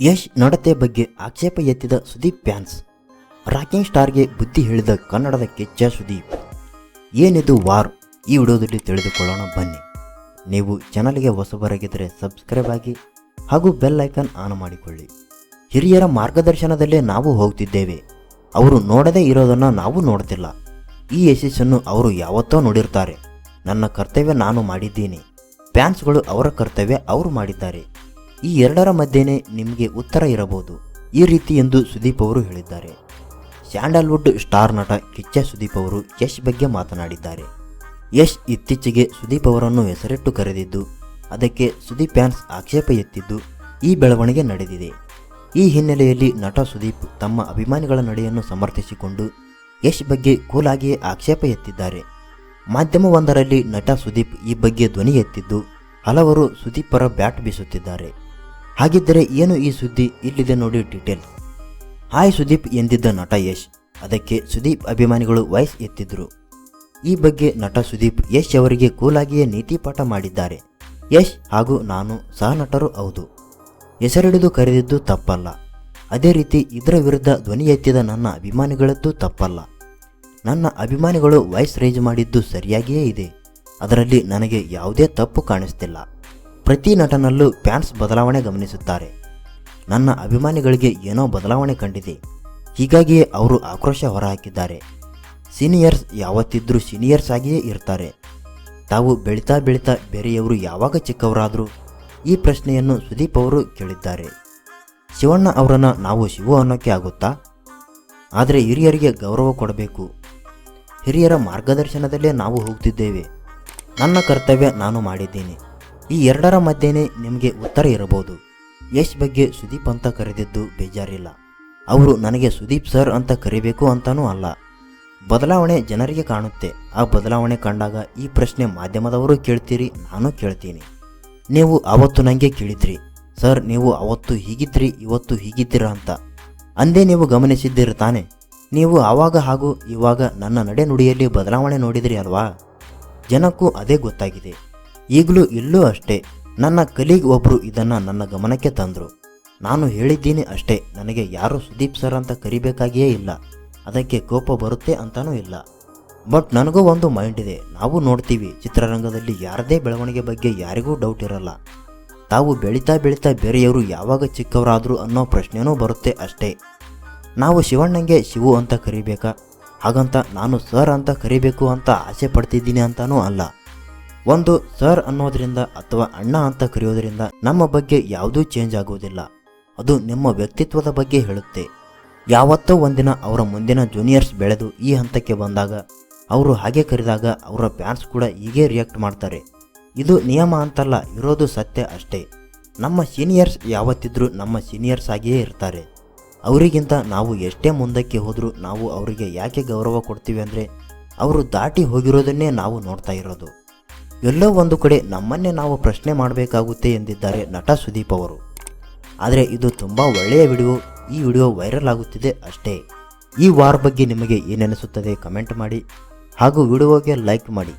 ಯಶ್ ನಡತೆ ಬಗ್ಗೆ ಆಕ್ಷೇಪ ಎತ್ತಿದ ಸುದೀಪ್ ಫ್ಯಾನ್ಸ್. ರಾಕಿಂಗ್ ಸ್ಟಾರ್ಗೆ ಬುದ್ಧಿ ಹೇಳಿದ ಕನ್ನಡದ ಕೆಚ್ಚ ಸುದೀಪ್. ಏನಿದು ವಾರ್? ಈ ವಿಡಿಯೋದಲ್ಲಿ ತಿಳಿದುಕೊಳ್ಳೋಣ, ಬನ್ನಿ. ನೀವು ಚಾನಲ್ಗೆ ಹೊಸಬರಾಗಿದ್ದರೆ ಸಬ್ಸ್ಕ್ರೈಬ್ ಆಗಿ ಹಾಗೂ ಬೆಲ್ ಐಕಾನ್ ಆನ್ ಮಾಡಿಕೊಳ್ಳಿ. ಹಿರಿಯರ ಮಾರ್ಗದರ್ಶನದಲ್ಲೇ ನಾವು ಹೋಗ್ತಿದ್ದೇವೆ. ಅವರು ನೋಡದೇ ಇರೋದನ್ನು ನಾವು ನೋಡ್ತಿಲ್ಲ. ಈ ಯಶಸ್ಸನ್ನು ಅವರು ಯಾವತ್ತೋ ನೋಡಿರ್ತಾರೆ. ನನ್ನ ಕರ್ತವ್ಯ ನಾನು ಮಾಡಿದ್ದೀನಿ. ಫ್ಯಾನ್ಸ್ಗಳು ಅವರ ಕರ್ತವ್ಯ ಅವರು ಮಾಡಿದ್ದಾರೆ. ಈ ಎರಡರ ಮಧ್ಯೆನೇ ನಿಮಗೆ ಉತ್ತರ ಇರಬಹುದು. ಈ ರೀತಿ ಎಂದು ಸುದೀಪ್ ಅವರು ಹೇಳಿದ್ದಾರೆ. ಸ್ಯಾಂಡಲ್ವುಡ್ ಸ್ಟಾರ್ ನಟ ಕಿಚ್ಚ ಸುದೀಪ್ ಅವರು ಯಶ್ ಬಗ್ಗೆ ಮಾತನಾಡಿದ್ದಾರೆ. ಯಶ್ ಇತ್ತೀಚೆಗೆ ಸುದೀಪ್ ಅವರನ್ನು ಹೆಸರಿಟ್ಟು ಕರೆದಿದ್ದು, ಅದಕ್ಕೆ ಸುದೀಪ್ ಫ್ಯಾನ್ಸ್ ಆಕ್ಷೇಪ ಎತ್ತಿದ್ದು ಈ ಬೆಳವಣಿಗೆ ನಡೆದಿದೆ. ಈ ಹಿನ್ನೆಲೆಯಲ್ಲಿ ನಟ ಸುದೀಪ್ ತಮ್ಮ ಅಭಿಮಾನಿಗಳ ನಡೆಯನ್ನು ಸಮರ್ಥಿಸಿಕೊಂಡು ಯಶ್ ಬಗ್ಗೆ ಕೂಲಾಗಿಯೇ ಆಕ್ಷೇಪ ಎತ್ತಿದ್ದಾರೆ. ಮಾಧ್ಯಮವೊಂದರಲ್ಲಿ ನಟ ಸುದೀಪ್ ಈ ಬಗ್ಗೆ ಧ್ವನಿ ಎತ್ತಿದ್ದು, ಹಲವರು ಸುದೀಪ್ ಪರ ಬ್ಯಾಟ್ ಬೀಸುತ್ತಿದ್ದಾರೆ. ಹಾಗಿದ್ದರೆ ಏನು ಈ ಸುದ್ದಿ ಇಲ್ಲಿದೆ ನೋಡಿ ಡೀಟೇಲ್ ಹಾಯ್ ಸುದೀಪ್ ಎಂದಿದ್ದ ನಟ ಯಶ್. ಅದಕ್ಕೆ ಸುದೀಪ್ ಅಭಿಮಾನಿಗಳು ವಾಯ್ಸ್ ಎತ್ತಿದ್ರು. ಈ ಬಗ್ಗೆ ನಟ ಸುದೀಪ್ ಯಶ್ ಅವರಿಗೆ ಕೂಲಾಗಿಯೇ ನೀತಿ ಪಾಠ ಮಾಡಿದ್ದಾರೆ. ಯಶ್ ಹಾಗೂ ನಾನು ಸಹ ನಟರು ಹೌದು. ಹೆಸರಿಡಿದು ಕರೆದಿದ್ದು ತಪ್ಪಲ್ಲ. ಅದೇ ರೀತಿ ಇದರ ವಿರುದ್ಧ ಧ್ವನಿ ಎತ್ತಿದ ನನ್ನ ಅಭಿಮಾನಿಗಳದ್ದು ತಪ್ಪಲ್ಲ. ನನ್ನ ಅಭಿಮಾನಿಗಳು ವಾಯ್ಸ್ ರೇಂಜ್ ಮಾಡಿದ್ದು ಸರಿಯಾಗಿಯೇ ಇದೆ. ಅದರಲ್ಲಿ ನನಗೆ ಯಾವುದೇ ತಪ್ಪು ಕಾಣಿಸ್ತಿಲ್ಲ. ಪ್ರತಿ ನಟನಲ್ಲೂ ಫ್ಯಾನ್ಸ್ ಬದಲಾವಣೆ ಗಮನಿಸುತ್ತಾರೆ. ನನ್ನ ಅಭಿಮಾನಿಗಳಿಗೆ ಏನೋ ಬದಲಾವಣೆ ಕಂಡಿದೆ. ಹೀಗಾಗಿಯೇ ಅವರು ಆಕ್ರೋಶ ಹೊರಹಾಕಿದ್ದಾರೆ. ಸೀನಿಯರ್ಸ್ ಯಾವತ್ತಿದ್ರೂ ಸೀನಿಯರ್ಸ್ ಆಗಿಯೇ ಇರ್ತಾರೆ. ತಾವು ಬೆಳೀತಾ ಬೆಳೀತಾ ಬೇರೆಯವರು ಯಾವಾಗ ಚಿಕ್ಕವರಾದರೂ ಈ ಪ್ರಶ್ನೆಯನ್ನು ಸುದೀಪ್ ಅವರು ಕೇಳಿದ್ದಾರೆ. ಶಿವಣ್ಣ ಅವರನ್ನು ನಾವು ಶಿವು ಅನ್ನೋಕ್ಕೆ ಆಗುತ್ತಾ? ಆದರೆ ಹಿರಿಯರಿಗೆ ಗೌರವ ಕೊಡಬೇಕು. ಹಿರಿಯರ ಮಾರ್ಗದರ್ಶನದಲ್ಲೇ ನಾವು ಹೋಗ್ತಿದ್ದೇವೆ. ನನ್ನ ಕರ್ತವ್ಯ ನಾನು ಮಾಡಿದ್ದೀನಿ. ಈ ಎರಡರ ಮಧ್ಯೆನೇ ನಿಮಗೆ ಉತ್ತರ ಇರಬಹುದು. ಯಶ್ ಬಗ್ಗೆ ಸುದೀಪ್ ಅಂತ ಕರೆದಿದ್ದು ಬೇಜಾರಿಲ್ಲ. ಅವರು ನನಗೆ ಸುದೀಪ್ ಸರ್ ಅಂತ ಕರಿಬೇಕು ಅಂತಾನೂ ಅಲ್ಲ. ಬದಲಾವಣೆ ಜನರಿಗೆ ಕಾಣುತ್ತೆ. ಆ ಬದಲಾವಣೆ ಕಂಡಾಗ ಈ ಪ್ರಶ್ನೆ ಮಾಧ್ಯಮದವರು ಕೇಳ್ತೀರಿ, ನಾನು ಕೇಳ್ತೀನಿ. ನೀವು ಅವತ್ತು ನನಗೆ ಕೇಳಿದ್ರಿ. ಸರ್, ನೀವು ಅವತ್ತು ಹೀಗಿದ್ರಿ, ಇವತ್ತು ಹೀಗಿದ್ದೀರಾ ಅಂತ. ಅಂದೇ ನೀವು ಗಮನಿಸಿದ್ದೀರಿ ತಾನೆ. ನೀವು ಆವಾಗ ಹಾಗೂ ಇವಾಗ ನನ್ನ ನಡೆ ನುಡಿಯಲ್ಲಿ ಬದಲಾವಣೆ ನೋಡಿದ್ರಿ ಅಲ್ವಾ? ಜನಕ್ಕೂ ಅದೇ ಗೊತ್ತಾಗಿದೆ. ಈಗಲೂ ಇಲ್ಲೂ ಅಷ್ಟೇ. ನನ್ನ ಕಲೀಗ್ ಒಬ್ಬರು ಇದನ್ನು ನನ್ನ ಗಮನಕ್ಕೆ ತಂದರು. ನಾನು ಹೇಳಿದ್ದೀನಿ ಅಷ್ಟೇ, ನನಗೆ ಯಾರು ಸುದೀಪ್ ಸರ್ ಅಂತ ಕರಿಬೇಕಾಗಿಯೇ ಇಲ್ಲ. ಅದಕ್ಕೆ ಕೋಪ ಬರುತ್ತೆ ಅಂತಾನೂ ಇಲ್ಲ. ಬಟ್ ನನಗೂ ಒಂದು ಮೈಂಡ್ ಇದೆ, ನಾವು ನೋಡ್ತೀವಿ, ಚಿತ್ರರಂಗದಲ್ಲಿ ಯಾರದೇ ಬೆಳವಣಿಗೆ ಬಗ್ಗೆ ಯಾರಿಗೂ ಡೌಟ್ ಇರಲ್ಲ. ತಾವು ಬೆಳೀತಾ ಬೆಳೀತಾ ಬೇರೆಯವರು ಯಾವಾಗ ಚಿಕ್ಕವರಾದರೂ ಅನ್ನೋ ಪ್ರಶ್ನೆನೂ ಬರುತ್ತೆ ಅಷ್ಟೇ. ನಾವು ಶಿವಣ್ಣಂಗೆ ಶಿವು ಅಂತ ಕರಿಬೇಕಾ? ಹಾಗಂತ ನಾನು ಸರ್ ಅಂತ ಕರಿಬೇಕು ಅಂತ ಆಸೆ ಪಡ್ತಿದ್ದೀನಿ ಅಂತಾನೂ ಅಲ್ಲ. ಒಂದು ಸರ್ ಅನ್ನೋದ್ರಿಂದ ಅಥವಾ ಅಣ್ಣ ಅಂತ ಕರೆಯೋದ್ರಿಂದ ನಮ್ಮ ಬಗ್ಗೆ ಯಾವುದೂ ಚೇಂಜ್ ಆಗೋದಿಲ್ಲ. ಅದು ನಿಮ್ಮ ವ್ಯಕ್ತಿತ್ವದ ಬಗ್ಗೆ ಹೇಳುತ್ತೆ. ಯಾವತ್ತೋ ಒಂದಿನ ಅವರ ಮುಂದಿನ ಜೂನಿಯರ್ಸ್ ಬೆಳೆದು ಈ ಹಂತಕ್ಕೆ ಬಂದಾಗ, ಅವರು ಹಾಗೆ ಕರೆದಾಗ ಅವರ ಫ್ಯಾನ್ಸ್ ಕೂಡ ಹೀಗೆ ರಿಯಾಕ್ಟ್ ಮಾಡ್ತಾರೆ. ಇದು ನಿಯಮ ಅಂತಲ್ಲ, ಇರೋದು ಸತ್ಯ ಅಷ್ಟೇ. ನಮ್ಮ ಸೀನಿಯರ್ಸ್ ಯಾವತ್ತಿದ್ರೂ ನಮ್ಮ ಸೀನಿಯರ್ಸ್ ಆಗಿಯೇ ಇರ್ತಾರೆ. ಅವರಿಗಿಂತ ನಾವು ಎಷ್ಟೇ ಮುಂದಕ್ಕೆ ಹೋದರೂ ನಾವು ಅವರಿಗೆ ಯಾಕೆ ಗೌರವ ಕೊಡ್ತೀವಿ ಅಂದರೆ, ಅವರು ದಾಟಿ ಹೋಗಿರೋದನ್ನೇ ನಾವು ನೋಡ್ತಾ ಇರೋದು. ಎಲ್ಲೋ ಒಂದು ಕಡೆ ನಮ್ಮನ್ನೇ ನಾವು ಪ್ರಶ್ನೆ ಮಾಡಬೇಕಾಗುತ್ತೆ ಎಂದಿದ್ದಾರೆ ನಟ ಸುದೀಪ್ ಅವರು. ಆದರೆ ಇದು ತುಂಬ ಒಳ್ಳೆಯ ವಿಡಿಯೋ, ಈ ವಿಡಿಯೋ ವೈರಲ್ ಆಗುತ್ತಿದೆ ಅಷ್ಟೇ. ಈ ವಾರ್ ಬಗ್ಗೆ ನಿಮಗೆ ಏನೆನಿಸುತ್ತದೆ ಕಮೆಂಟ್ ಮಾಡಿ, ಹಾಗೂ ವಿಡಿಯೋಗೆ ಲೈಕ್ ಮಾಡಿ.